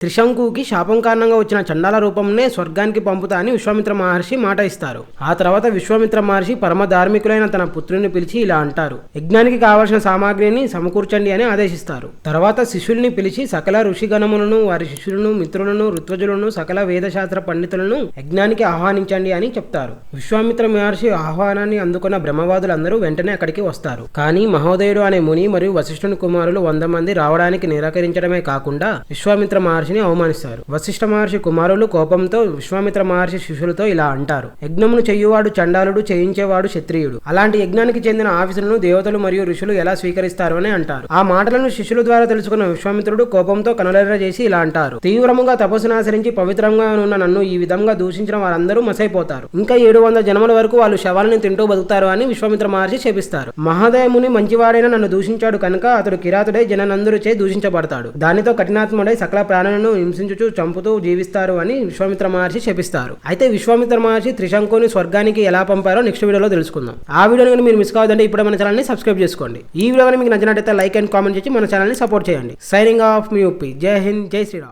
త్రిశంకుకి శాపం కారణంగా వచ్చిన చండాల రూపంనే స్వర్గానికి పంపుతా అని విశ్వామిత్ర మహర్షి మాట ఇస్తారు. ఆ తర్వాత విశ్వామిత్ర మహర్షి పరమ ధార్మికులైన తన పుత్రుని పిలిచి ఇలా అంటారు. యజ్ఞానికి కావలసిన సామాగ్రిని సమకూర్చండి అని ఆదేశిస్తారు. తర్వాత శిష్యుల్ని పిలిచి సకల ఋషిగణములను వారి శిష్యులను మిత్రులను ఋత్వజులను సకల వేదశాస్త్ర పండితులను యజ్ఞానికి ఆహ్వానించండి అని చెప్తారు. విశ్వామిత్ర మహర్షి ఆహ్వానాన్ని అందుకున్న బ్రహ్మవాదులందరూ వెంటనే అక్కడికి వస్తారు. కానీ మహోదయుడు అనే ముని మరియు వశిష్ఠుని కుమారులు వంద మంది రావడానికి నిరాకరించడమే కాకుండా విశ్వామిత్ర మహర్షి మహర్షిని అవమానిస్తారు. వశిష్ఠ మహర్షి కుమారులు కోపంతో విశ్వామిత్ర మహర్షి శిష్యులతో ఇలా అంటారు. యజ్ఞమును చెయ్యువాడు చండాలుడు చేయించేవాడు క్షత్రియుడు. అలాంటి యజ్ఞానికి చెందిన ఆఫీసులను దేవతలు మరియు ఋషులు ఎలా స్వీకరిస్తారు అని అంటారు. ఆ మాటలను శిష్యుల ద్వారా తెలుసుకున్న విశ్వామిత్రుడు కోపంతో కనులెర్ర చేసి ఇలా అంటారు. తీవ్రముగా తపస్సును ఆచరించి పవిత్రంగా ఉన్న నన్ను ఈ విధంగా దూషించిన వారందరూ మసైపోతారు. ఇంకా ఏడు వందల జన్మల వరకు వాళ్ళు శవాలను తింటూ బతుకుతారు అని విశ్వామిత్ర మహర్షి చేపిస్తారు మహాదయముని మంచివాడైన నన్ను దూషించాడు కనుక అతడు కిరాతుడై జననందరుచే దూషించబడతాడు. దానితో కఠినాత్ముడై సకల ప్రాణులను హింసించుచు చంపుతూ జీవిస్తారు అని విశ్వామిత్ర మహర్షి శపిస్తారు అయితే విశ్వామిత్ర మహర్షి త్రిశంకుని స్వర్గానికి ఎలా పంపారో నెక్స్ట్ వీడియోలో తెలుసుకుందాం. ఆ వీడియోని మీరు మిస్ కావద్దంటే ఇప్పుడు మన ఛానల్ని సబ్స్క్రైబ్ చేసుకోండి. ఈ వీడియో మీకు నచ్చినట్టయితే లైక్ అండ్ కామెంట్ చేసి మన ఛానల్ని సపోర్ట్ చేయండి. సైనింగ్ ఆఫ్ మీ ఉప్పి. జై హింద్ జై శ్రీరామ్.